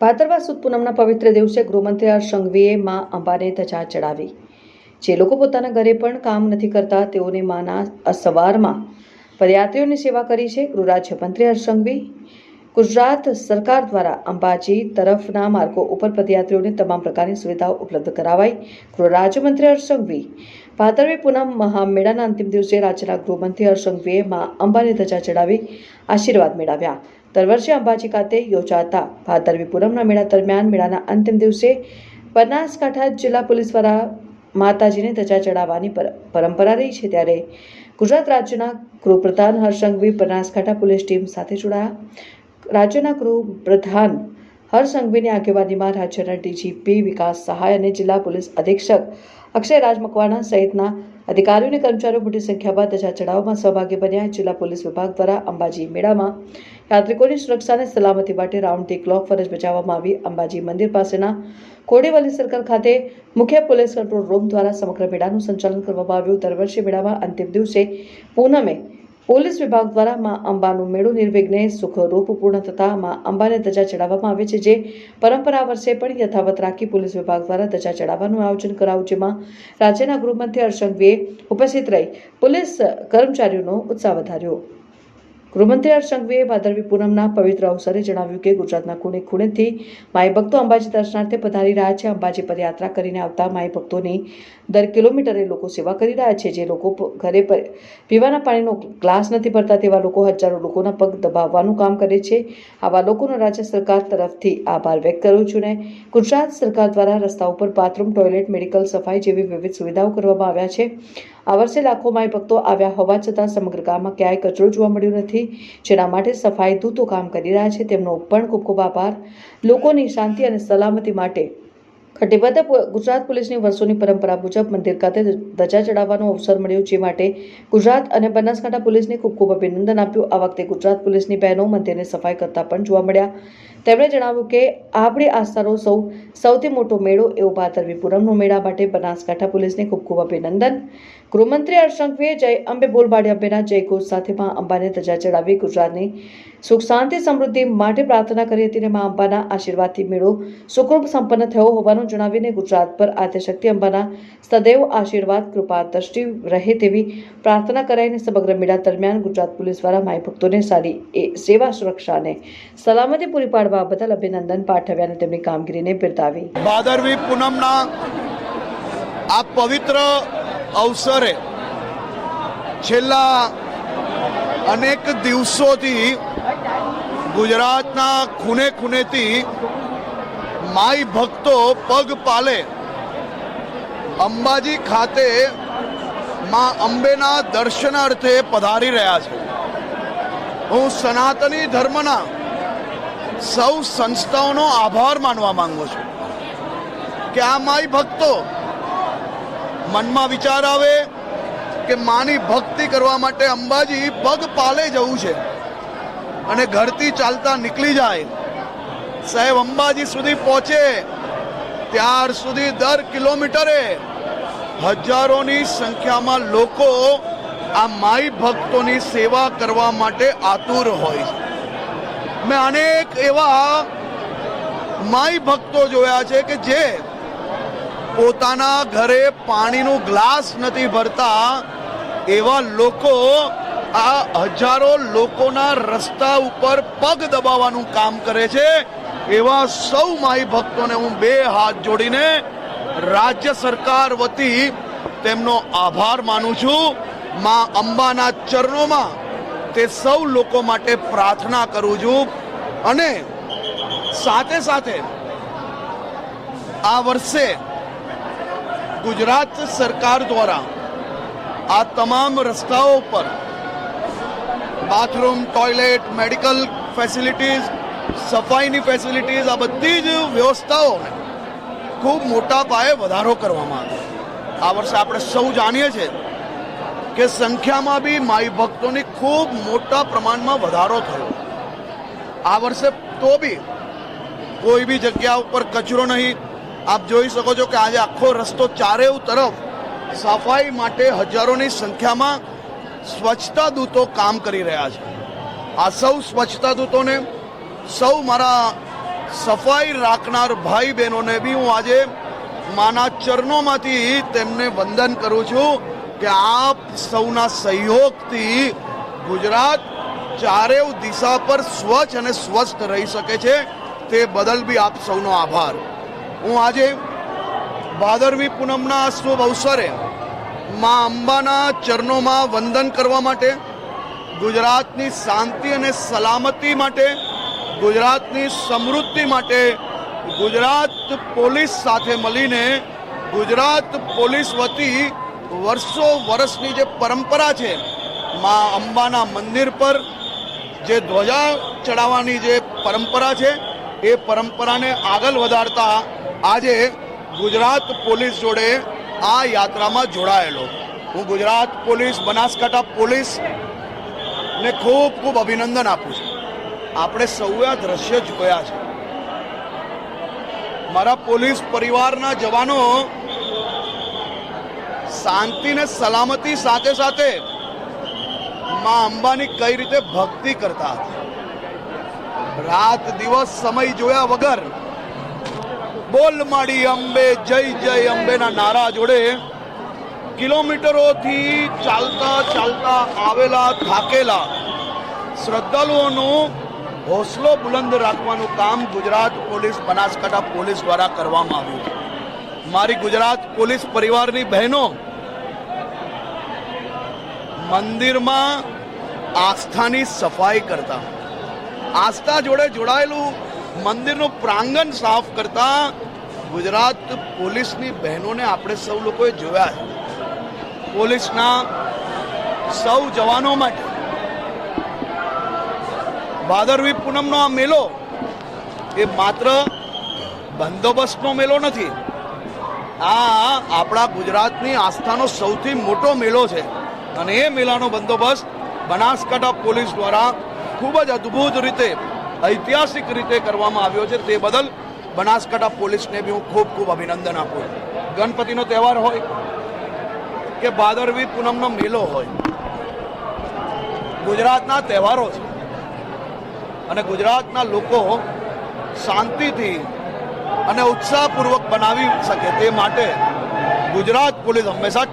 ભાદરવા સુદ પૂનમના પવિત્ર દિવસે ગૃહમંત્રી હર્ષ સંઘવીએ મા અંબાને ધજા ચડાવી. જે લોકો પોતાના ઘરે પણ કામ નથી કરતા, તેઓને માના અસવારમાં પદયાત્રીઓની સેવા કરી છે ગૃહ રાજ્યમંત્રી હર્ષ સંઘવી. ગુજરાત સરકાર દ્વારા અંબાજી તરફના માર્ગો ઉપર પદયાત્રીઓને તમામ પ્રકારની સુવિધાઓ ઉપલબ્ધ કરાવાઈ. ગૃહ રાજ્યમંત્રી હર્ષ સંઘવી ભાદરવી પૂનમ મહામેળાના અંતિમ દિવસે રાજ્યના ગૃહમંત્રી હર્ષ સંઘવીએ મા અંબાને ધજા ચડાવી આશીર્વાદ મેળવ્યા. દર વર્ષે અંબાજી ખાતે યોજાતા ભાદરવી પૂનમના મેળા દરમિયાન મેળાના અંતિમ દિવસે બનાસકાંઠા જિલ્લા પોલીસ દ્વારા માતાજીને ધજા ચડાવવાની પર- પરંપરા રહી છે ત્યારે ગુજરાત રાજ્યના ગૃહપ્રધાન હર્ષંઘવી બનાસકાંઠા પોલીસ ટીમ સાથે જોડાયા. રાજ્યના ગૃહપ્રધાન હર્ષ સંઘવીની આગેવાનીમાં રાજ્યના ડીજીપી વિકાસ સહાય અને જિલ્લા પોલીસ અધિક્ષક અક્ષય રાજ મકવાણા સહિતના અધિકારીઓ અને કર્મચારીઓ મોટી સંખ્યામાં ધજા ચઢાવમાં સહભાગી બન્યા. જિલ્લા પોલીસ વિભાગ દ્વારા અંબાજી મેળામાં યાત્રિકોની સુરક્ષા અને સલામતી માટે રાઉન્ડ ધી ક્લોક ફરજ બજાવવામાં આવી. અંબાજી મંદિર પાસેના કોડીવલી સર્કલ ખાતે મુખ્ય પોલીસ કંટ્રોલ રૂમ દ્વારા સમગ્ર મેળાનું સંચાલન કરવામાં આવ્યું. દર વર્ષે મેળામાં અંતિમ દિવસે પૂનમે પોલીસ વિભાગ દ્વારા માં અંબાનું મેળું નિર્વિઘ્ને સુખરૂપ પૂર્ણ થતા માં અંબાને ધજા ચડાવવામાં આવે છે, જે પરંપરા વર્ષે પણ યથાવત રાખી પોલીસ વિભાગ દ્વારા ધજા ચડાવવાનું આયોજન કરાવ્યું જેમાં રાજ્યના ગૃહમંત્રી હર્ષંગવીએ ઉપસ્થિત રહી પોલીસ કર્મચારીઓનો ઉત્સાહ વધાર્યો. ગૃહમંત્રી હર્ષ સંઘવીએ ભાદરવી પૂનમના પવિત્ર અવસરે જણાવ્યું કે ગુજરાતના ખૂણે ખૂણેથી માઈ ભક્તો અંબાજી દર્શનાર્થે પધારી રહ્યા છે. અંબાજી પદયાત્રા કરીને આવતા માઈ ભક્તોની દર કિલોમીટરે લોકો સેવા કરી રહ્યા છે. જે લોકો ઘરે પીવાના પાણીનો ગ્લાસ નથી ભરતા તેવા લોકો હજારો લોકોના પગ દબાવવાનું કામ કરે છે. આવા લોકોનો રાજ્ય સરકાર તરફથી આભાર વ્યક્ત કરું છું ને ગુજરાત સરકાર દ્વારા રસ્તા ઉપર બાથરૂમ, ટોયલેટ, મેડિકલ સફાઈ જેવી વિવિધ સુવિધાઓ કરવામાં આવ્યા છે. આ વર્ષે લાખો માય ભક્તો આવ્યા હોવા છતાં સમગ્ર ગામમાં ક્યાંય કચરો જોવા મળ્યો નથી. જેના માટે સફાઈ દૂતો કામ કરી રહ્યા છે. તેમનો પણ ખૂબ ખૂબ આભાર. લોકોની શાંતિ અને સલામતી માટે કટિબદ્ધ ગુજરાત પોલીસની વર્ષોની પરંપરા મુજબ મંદિર ખાતે ધજા ચડાવવાનો અવસર મળ્યો. જે માટે ગુજરાત અને બનાસકાંઠા પોલીસને ખૂબ ખૂબ અભિનંદન આપ્યું. આ વખતે ગુજરાત પોલીસની બહેનો મંદિરની સફાઈ કરતા પણ જોવા મળ્યા. તેમણે જણાવ્યું કે આપણી આસ્થાનો સૌ સૌથી મોટો મેળો એવો ભાદરવી પૂનમનો મેળા માટે બનાસકાંઠા પોલીસને ખૂબ ખૂબ અભિનંદન. ગૃહમંત્રી હર્ષ સંઘવીએ જય અંબે બોલબાડી અંબેના જય ઘોષ સાથે મા અંબાને ધજા ચડાવી ગુજરાતની સુખ, શાંતિ, સમૃદ્ધિ માટે પ્રાર્થના કરી હતી અને મા અંબાના આશીર્વાદથી મેળો સુખરૂપ સંપન્ન થયો હોવાનું જણાવીને ગુજરાત પર આદ્યશક્તિ અંબાના સદૈવ આશીર્વાદ, કૃપા, દ્રષ્ટિ રહે તેવી પ્રાર્થના કરાઈને સમગ્ર મેળા દરમિયાન ગુજરાત પોલીસ દ્વારા માય ભક્તોને સારી એ સેવા, સુરક્ષાને સલામતી પૂરી પાડવા બદલ અભિનંદન પાઠવ્યા અને તેમની કામગીરીને બિરદાવી. ભાદરવી પૂનમના આ પવિત્ર અવસરે છેલ્લા અનેક દિવસોથી ગુજરાતના ખૂને ખૂનેથી માઈ ભક્તો પગ પાલે અંબાજી ખાતે માં અંબેના દર્શનાર્થે પધારી રહ્યા છે. હું સનાતની ધર્મના સૌ સંસ્થાઓનો આભાર માનવા માંગુ છું કે આ માઈ ભક્તો મનમાં વિચાર આવે કે માની ભક્તિ કરવા માટે અંબાજી પગ પાલે જવું છે અને ઘરથી ચાલતા નીકળી જાય. સાહેબ, અંબાજી સુધી પહોંચે ત્યાર સુધી દર કિલોમીટરે હજારોની સંખ્યામાં લોકો આ માઈ ભક્તોની સેવા કરવા માટે આતુર હોય છે. મેં અનેક એવા માય ભક્તો જોયા છે કે જે પોતાના ઘરે પાણીનું ગ્લાસ નથી ભરતા, એવા લોકો આ હજારો લોકોના રસ્તા ઉપર પગ દબાવવાનું કામ કરે છે. એવા સૌ માય ભક્તોને હું બે હાથ જોડીને રાજ્ય સરકાર વતી તેમનો આભાર માનું છું. માં અંબાના ચરણોમાં તે સૌ લોકો માટે પ્રાર્થના કરું છું. અને સાથે સાથે આ વર્ષે ગુજરાત સરકાર દ્વારા આ તમામ રસ્તાઓ પર બાથરૂમ, ટોયલેટ, મેડિકલ ફેસિલિટીઝ, સફાઈની ફેસિલિટીઝ, આ બધી જ વ્યવસ્થાઓને ખૂબ મોટા પાયે વધારો કરવામાં આવ્યો. આ વર્ષે આપણે સૌ જાણીએ છીએ કે સંખ્યામાં બી માઈ ભક્તોની ખૂબ મોટા પ્રમાણમાં વધારો થયો. આ વર્ષે તો બી કોઈ બી જગ્યા ઉપર કચરો નહીં. આપ જોઈ શકો છો કે આજે આખો રસ્તો ચારેવ તરફ સફાઈ માટે હજારોની સંખ્યામાં સ્વચ્છતા દૂતો કામ કરી રહ્યા છે. આ સૌ સ્વચ્છતા દૂતોને સૌ મારા સફાઈ રાખનાર ભાઈ બહેનોને બી હું આજે માના ચરણોમાંથી તેમને વંદન કરું છું કે આપ સૌના સહયોગથી ગુજરાત ચારેવ દિશા પર સ્વચ્છ અને સ્વસ્થ રહી શકે છે. તે બદલ બી આપ સૌનો આભાર. હું આજે ભાદરવી પૂનમના શુભ અવસરે મા અંબાના ચરણોમાં વંદન કરવા માટે, ગુજરાતની શાંતિ અને સલામતી માટે, ગુજરાતની સમૃદ્ધિ માટે ગુજરાત પોલીસ સાથે મળીને, ગુજરાત પોલીસ વતી વર્ષો વર્ષની જે પરંપરા છે, મા અંબાના મંદિર પર જે ધ્વજા ચડાવવાની જે પરંપરા છે, એ પરંપરાને આગળ વધારતા આજે ગુજરાત પોલીસ જોડે આ યાત્રામાં જોડાયેલો. હું ગુજરાત પોલીસ, બનાસકાંઠા પોલીસ ને ખૂબ ખૂબ અભિનંદન આપું છું. આપણે સૌએ આ દ્રશ્ય જોયા છે. મારા પોલીસ પરિવારના જવાનો શાંતિ ને સલામતી સાથે સાથે માં અંબાની કઈ રીતે ભક્તિ કરતા હતા? રાત દિવસ સમય જોયા વગર બોલ માડી અંબે, જય જય અંબેના નારા જોડે કિલોમીટરોથી ચાલતા ચાલતા આવેલા થાકેલા શ્રદ્ધાળુઓનો હોસલો બુલંદ રાખવાનું કામ ગુજરાત પોલીસ, બનાસકાંઠા પોલીસ દ્વારા કરવામાં આવ્યું. મારી ગુજરાત પોલીસ પરિવારની બહેનો, મંદિરમાં આસ્થાની સફાઈ કરતા. આસ્થા જોડે જોડાયેલું મંદિરનું પ્રાંગણ સાફ કરતા ગુજરાત પોલીસની બહેનોને આપણે સૌ લોકોએ જોયા પોલીસના સૌ જવાનો માટે. ભાદરવી પૂનમનો આ મેલો એ માત્ર બંદોબસ્તનો મેલો નથી. આ આપણા ગુજરાતની આસ્થાનો સૌથી મોટો મેળો છે. અને એ મેળાનો બંદોબસ્ત બનાસકાંઠા પોલીસ દ્વારા ખૂબ જ અદ્ભુત રીતે, ઐતિહાસિક રીતે કરવામાં આવ્યો છે. તે બદલ બનાસકાંઠા પોલીસને બી હું ખૂબ ખૂબ અભિનંદન આપું છું. ગણપતિનો તહેવાર હોય કે ભાદરવી પૂનમનો મેલો હોય, ગુજરાતના તહેવારો છે. અને ગુજરાતના લોકો શાંતિથી અને ઉત્સાહપૂર્વક બનાવી શકે તે માટે ગુજરાત પોલીસ હંમેશા